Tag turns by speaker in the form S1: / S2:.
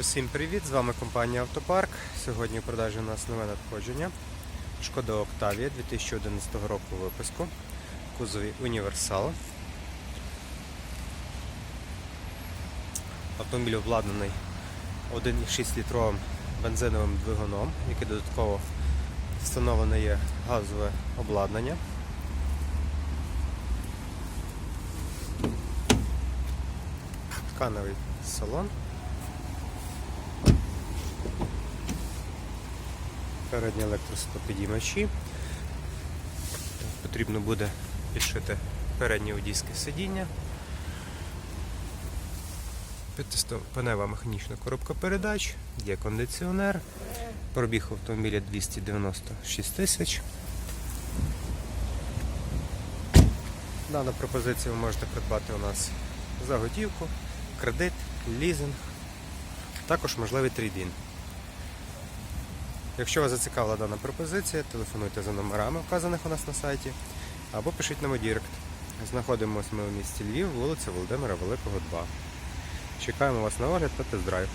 S1: Усім привіт! З вами компанія Автопарк. Сьогодні в продажі у нас нове надходження. Шкода Октавія 2011 року випуску. Кузові Універсал. Автомобіль обладнаний 1,6 літровим бензиновим двигуном, який додатково встановлене є газове обладнання. Ткановий салон. Передні електростопідіймачі. Потрібно буде підшити переднє водійське сидіння. П'ятиступенева механічна коробка передач, є кондиціонер. Пробіг автомобіля 296 тисяч. Дану пропозицію ви можете придбати у нас за готівку, кредит, лізинг, також можливий трейдін. Якщо вас зацікавила дана пропозиція, телефонуйте за номерами, вказаних у нас на сайті, або пишіть на у Дірект. Знаходимося ми у місті Львів, вулиця Володимира Великого, 2. Чекаємо вас на огляд та тест-драйв.